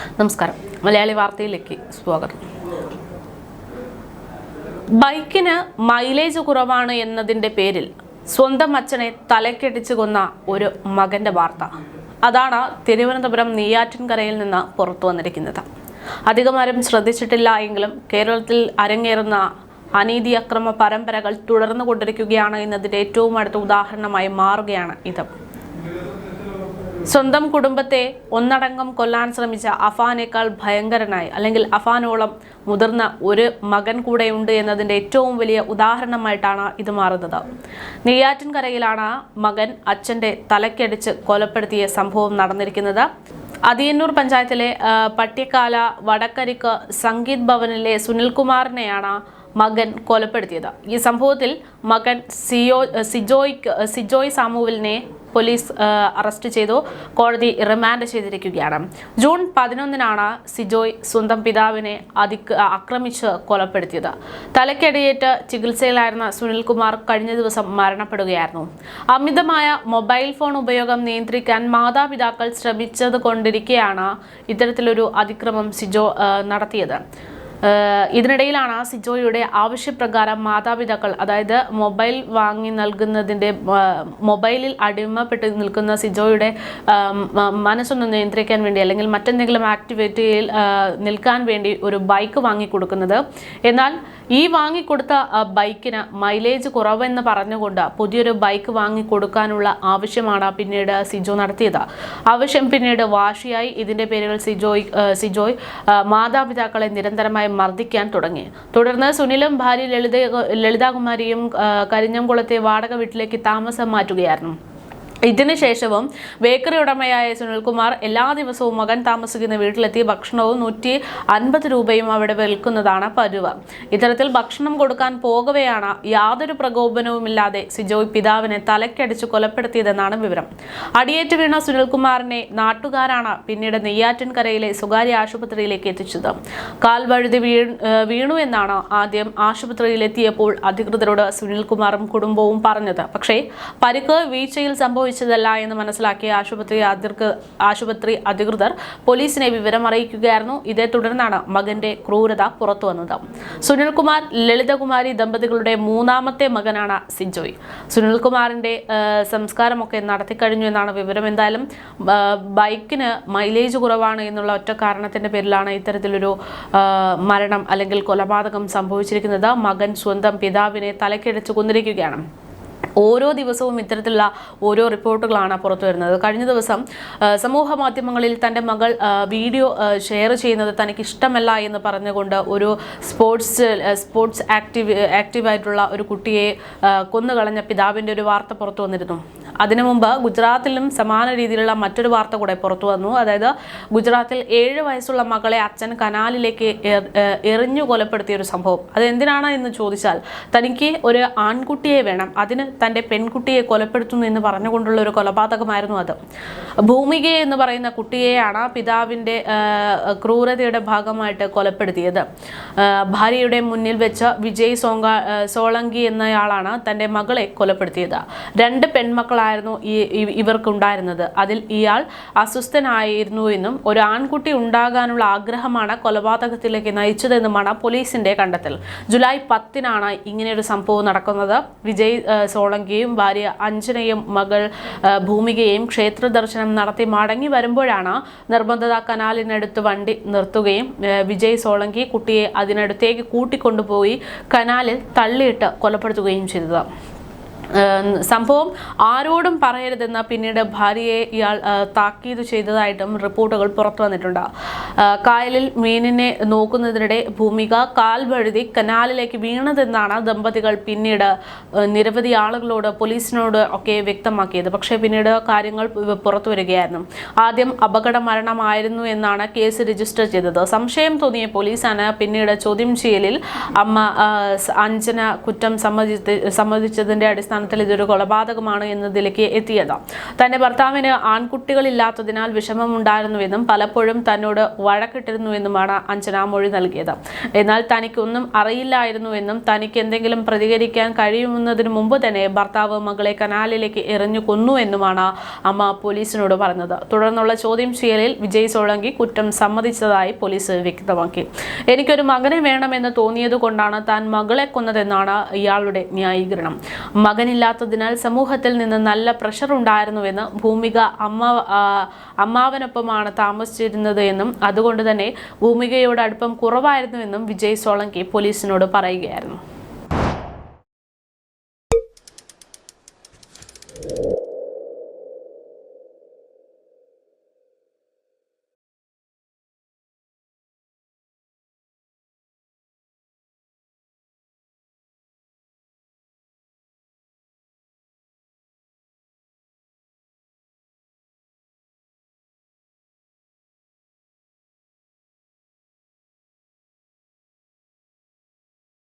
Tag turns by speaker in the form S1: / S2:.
S1: നമസ്കാരം. മലയാളി വാർത്തയിലേക്ക് സ്വാഗതം. ബൈക്കിന് മൈലേജ് കുറവാണ് എന്നതിന്റെ പേരിൽ സ്വന്തം അച്ഛനെ തലക്കെട്ടിച്ചു കൊന്ന ഒരു മകന്റെ വാർത്ത. അതാണ് തിരുവനന്തപുരം നെയ്യാറ്റിൻകരയിൽ നിന്ന് പുറത്തു വന്നിരിക്കുന്നത്. അധികമാരും ശ്രദ്ധിച്ചിട്ടില്ല എങ്കിലും കേരളത്തിൽ അരങ്ങേറുന്ന അനീതി അക്രമ പരമ്പരകൾ തുടർന്നു കൊണ്ടിരിക്കുകയാണ് എന്നതിന്റെ ഏറ്റവും അടുത്ത ഉദാഹരണമായി മാറുകയാണ് ഇത്. സ്വന്തം കുടുംബത്തെ ഒന്നടങ്കം കൊല്ലാൻ ശ്രമിച്ച അഫാനേക്കാൾ ഭയങ്കരനായി അല്ലെങ്കിൽ അഫാനോളം മുതിർന്ന ഒരു മകൻ കൂടെയുണ്ട് എന്നതിന്റെ ഏറ്റവും വലിയ ഉദാഹരണമായിട്ടാണ് ഇത് മാറുന്നത്. നെയ്യാറ്റിൻകരയിലാണ് മകൻ അച്ഛന്റെ തലക്കടിച്ച് കൊലപ്പെടുത്തിയ സംഭവം നടന്നിരിക്കുന്നത്. അതിയന്നൂർ പഞ്ചായത്തിലെ പട്ടിക്കാല വടക്കരിക്ക് സംഗീത് ഭവനിലെ സുനിൽകുമാറിനെയാണ് മകൻ കൊലപ്പെടുത്തിയത്. ഈ സംഭവത്തിൽ മകൻ സിയോ സിജോയ്ക്ക് സിജോയ് സാമുവലിനെ പോലീസ് അറസ്റ്റ് ചെയ്തു. കോടതി റിമാൻഡ് ചെയ്തിരിക്കുകയാണ്. ജൂൺ പതിനൊന്നിനാണ് സിജോയ് സ്വന്തം പിതാവിനെ അതിക്ക് ആക്രമിച്ച് കൊലപ്പെടുത്തിയത്. തലക്കടിയേറ്റ് ചികിത്സയിലായിരുന്ന സുനിൽകുമാർ കഴിഞ്ഞ ദിവസം മരണപ്പെടുകയായിരുന്നു. അമിതമായ മൊബൈൽ ഫോൺ ഉപയോഗം നിയന്ത്രിക്കാൻ മാതാപിതാക്കൾ ശ്രമിച്ചത് കൊണ്ടിരിക്കെയാണ് ഇത്തരത്തിലൊരു അതിക്രമം സിജോ നടത്തിയത്. ഏഹ് ആ സിജോയുടെ ആവശ്യപ്രകാരം മാതാപിതാക്കൾ അതായത് മൊബൈൽ വാങ്ങി നൽകുന്നതിന്റെ മൊബൈലിൽ അടിമപ്പെട്ട് നിൽക്കുന്ന സിജോയുടെ മനസ്സൊന്ന് നിയന്ത്രിക്കാൻ വേണ്ടി അല്ലെങ്കിൽ മറ്റെന്തെങ്കിലും ആക്ടിവിറ്റിയിൽ നിൽക്കാൻ വേണ്ടി ഒരു ബൈക്ക് വാങ്ങിക്കൊടുക്കുന്നത് എന്നാൽ ഈ വാങ്ങിക്കൊടുത്ത ബൈക്കിന് മൈലേജ് കുറവെന്ന് പറഞ്ഞുകൊണ്ട് പുതിയൊരു ബൈക്ക് വാങ്ങിക്കൊടുക്കാനുള്ള ആവശ്യമാണ് പിന്നീട് സിജോ നടത്തിയത്. ആവശ്യം പിന്നീട് വാശിയായി. ഇതിന്റെ പേരുകൾ സിജോയ് സിജോയ് മാതാപിതാക്കളെ നിരന്തരമായി മർദ്ദിക്കാൻ തുടങ്ങി. തുടർന്ന് സുനിലും ഭാര്യ ലളിത ലളിതാകുമാരിയും കരിഞ്ഞംകുളത്തെ വാടക വീട്ടിലേക്ക് താമസം മാറ്റുകയായിരുന്നു. ഇതിനുശേഷവും ബേക്കറി ഉടമയായ സുനിൽകുമാർ എല്ലാ ദിവസവും മകൻ താമസിക്കുന്ന വീട്ടിലെത്തി ഭക്ഷണവും നൂറ്റി അൻപത് രൂപയും അവിടെ വിൽക്കുന്നതാണ് പരുവ്. ഇത്തരത്തിൽ ഭക്ഷണം കൊടുക്കാൻ പോകവെയാണ് യാതൊരു പ്രകോപനവുമില്ലാതെ സിജോയ് പിതാവിനെ തലക്കടിച്ച് കൊലപ്പെടുത്തിയതെന്നാണ് വിവരം. അടിയേറ്റ് വീണ സുനിൽകുമാറിനെ നാട്ടുകാരാണ് പിന്നീട് നെയ്യാറ്റിൻകരയിലെ സ്വകാര്യ ആശുപത്രിയിലേക്ക് എത്തിച്ചത്. കാൽ വഴുതി വീണു എന്നാണ് ആദ്യം ആശുപത്രിയിലെത്തിയപ്പോൾ അധികൃതരോട് സുനിൽകുമാറും കുടുംബവും പറഞ്ഞത്. പക്ഷേ പരിക്ക് വീഴ്ചയിൽ സംഭവിച്ചതല്ല എന്ന് മനസ്സിലാക്കിയ ആശുപത്രി ആശുപത്രി അധികൃതർ പോലീസിനെ വിവരം അറിയിക്കുകയായിരുന്നു. ഇതേ തുടർന്നാണ് മകന്റെ ക്രൂരത പുറത്തു വന്നത്. സുനിൽകുമാർ ലളിതകുമാരി ദമ്പതികളുടെ മൂന്നാമത്തെ മകനാണ് സിജോയ്. സുനിൽകുമാറിന്റെ സംസ്കാരമൊക്കെ നടത്തിക്കഴിഞ്ഞു എന്നാണ് വിവരം. എന്തായാലും ബൈക്കിന് മൈലേജ് കുറവാണ് എന്നുള്ള ഒറ്റ കാരണത്തിന്റെ പേരിലാണ് ഇത്തരത്തിലൊരു മരണം അല്ലെങ്കിൽ കൊലപാതകം സംഭവിച്ചിരിക്കുന്നത്. മകൻ സ്വന്തം പിതാവിനെ തലക്കിഴച്ച് കൊന്നിരിക്കുകയാണ്. ഓരോ ദിവസവും ഇത്തരത്തിലുള്ള ഓരോ റിപ്പോർട്ടുകളാണ് പുറത്തു വരുന്നത്. കഴിഞ്ഞ ദിവസം സമൂഹ മാധ്യമങ്ങളിൽ തന്റെ മകൾ വീഡിയോ ഷെയർ ചെയ്യുന്നത് തനിക്ക് ഇഷ്ടമല്ല എന്ന് പറഞ്ഞുകൊണ്ട് ഒരു സ്പോർട്സ് സ്പോർട്സ് ആക്റ്റീവ് ആക്റ്റീവായിട്ടുള്ള ഒരു കുട്ടിയെ കൊന്നുകളഞ്ഞ പിതാവിന്റെ ഒരു വാർത്ത പുറത്തു വന്നിരുന്നു. അതിനു മുമ്പ് ഗുജറാത്തിലും സമാന രീതിയിലുള്ള മറ്റൊരു വാർത്ത കൂടെ പുറത്തു വന്നു. അതായത് ഗുജറാത്തിൽ ഏഴ് വയസ്സുള്ള മകളെ അച്ഛൻ കനാലിലേക്ക് എറിഞ്ഞു കൊലപ്പെടുത്തിയ ഒരു സംഭവം. അത് എന്തിനാണ് എന്ന് ചോദിച്ചാൽ തനിക്ക് ഒരു ആൺകുട്ടിയെ വേണം. അതിന് തന്റെ പെൺകുട്ടിയെ കൊലപ്പെടുത്തുന്നു എന്ന് പറഞ്ഞുകൊണ്ടുള്ള ഒരു കൊലപാതകമായിരുന്നു അത്. ഭൂമിക എന്ന് പറയുന്ന കുട്ടിയെയാണ് പിതാവിന്റെ ക്രൂരതയുടെ ഭാഗമായിട്ട് കൊലപ്പെടുത്തിയത്. ഭാര്യയുടെ മുന്നിൽ വെച്ച് വിജയ് സോങ്ക സോളങ്കി എന്നയാളാണ് തന്റെ മകളെ കൊലപ്പെടുത്തിയത്. രണ്ട് പെൺമക്കളായിരുന്നു ഈ ഇവർക്കുണ്ടായിരുന്നത്. അതിൽ ഇയാൾ അസ്വസ്ഥനായിരുന്നു എന്നും ഒരു ആൺകുട്ടി ഉണ്ടാകാനുള്ള ആഗ്രഹമാണ് കൊലപാതകത്തിലേക്ക് നയിച്ചതെന്നുമാണ് പോലീസിന്റെ കണ്ടെത്തൽ. ജൂലൈ പത്തിനാണ് ഒരു സംഭവം നടക്കുന്നത്. വിജയ് സോളങ്കിയും ഭാര്യ അഞ്ജനയും മകൾ ഭൂമികയും ക്ഷേത്ര ദർശനം നടത്തി മടങ്ങി വരുമ്പോഴാണ് നിർബന്ധത കനാലിനടുത്ത് വണ്ടി നിർത്തുകയും വിജയ് സോളങ്കി കുട്ടിയെ അതിനടുത്തേക്ക് കൂട്ടിക്കൊണ്ടുപോയി കനാലിൽ തള്ളിയിട്ട് കൊലപ്പെടുത്തുകയും ചെയ്തത്. സംഭവം ആരോടും പറയരുതെന്ന് പിന്നീട് ഭാര്യയെ ഇയാൾ താക്കീത് ചെയ്തതായിട്ടും റിപ്പോർട്ടുകൾ പുറത്തു വന്നിട്ടുണ്ട്. കായലിൽ മീനിനെ നോക്കുന്നതിനിടെ ഭൂമിക കാൽ വഴുതി കനാലിലേക്ക് വീണതെന്നാണ് ദമ്പതികൾ പിന്നീട് നിരവധി ആളുകളോട് പോലീസിനോട് ഒക്കെ വ്യക്തമാക്കിയത്. പക്ഷേ പിന്നീട് കാര്യങ്ങൾ പുറത്തു വരികയായിരുന്നു. ആദ്യം അപകട മരണമായിരുന്നു എന്നാണ് കേസ് രജിസ്റ്റർ ചെയ്തത്. സംശയം തോന്നിയ പോലീസാണ് പിന്നീട് ചോദ്യം ചെയ്യലിൽ അമ്മ അഞ്ജന കുറ്റം സമ്മതിച്ചതിന്റെ സമ്മതിച്ചതിന്റെ അടിസ്ഥാനത്തിൽ ഇതൊരു കൊലപാതകമാണ് എന്നതിലേക്ക് എത്തിയത്. തന്റെ ഭർത്താവിന് ആൺകുട്ടികളില്ലാത്തതിനാൽ വിഷമമുണ്ടായിരുന്നുവെന്നും പലപ്പോഴും തന്നോട് വഴക്കിട്ടിരുന്നുവെന്നുമാണ് അഞ്ജന മൊഴി നൽകിയത്. എന്നാൽ തനിക്കൊന്നും അറിയില്ലായിരുന്നുവെന്നും തനിക്ക് എന്തെങ്കിലും പ്രതികരിക്കാൻ കഴിയുമെന്നതിന് മുമ്പ് തന്നെ ഭർത്താവ് മകളെ കനാലിലേക്ക് എറിഞ്ഞു കൊന്നുവെന്നുമാണ് അമ്മ പോലീസിനോട് പറഞ്ഞത്. തുടർന്നുള്ള ചോദ്യം ചെയ്യലിൽ വിജയ് സോളങ്കി കുറ്റം സമ്മതിച്ചതായി പോലീസ് വ്യക്തമാക്കി. എനിക്കൊരു മകനെ വേണമെന്ന് തോന്നിയത് കൊണ്ടാണ് താൻ മകളെ കൊന്നതെന്നാണ് ഇയാളുടെ ന്യായീകരണം. മകനില്ലാത്തതിനാൽ സമൂഹത്തിൽ നിന്ന് നല്ല പ്രഷർ ഉണ്ടായിരുന്നുവെന്ന് ഭൂമിക അമ്മ അമ്മാവനൊപ്പമാണ് താമസിച്ചിരുന്നത് എന്നും അതുകൊണ്ട് തന്നെ ഭൂമികയോട് അടുപ്പം കുറവായിരുന്നുവെന്നും വിജയ് സോളങ്കി പോലീസിനോട് പറയുകയായിരുന്നു.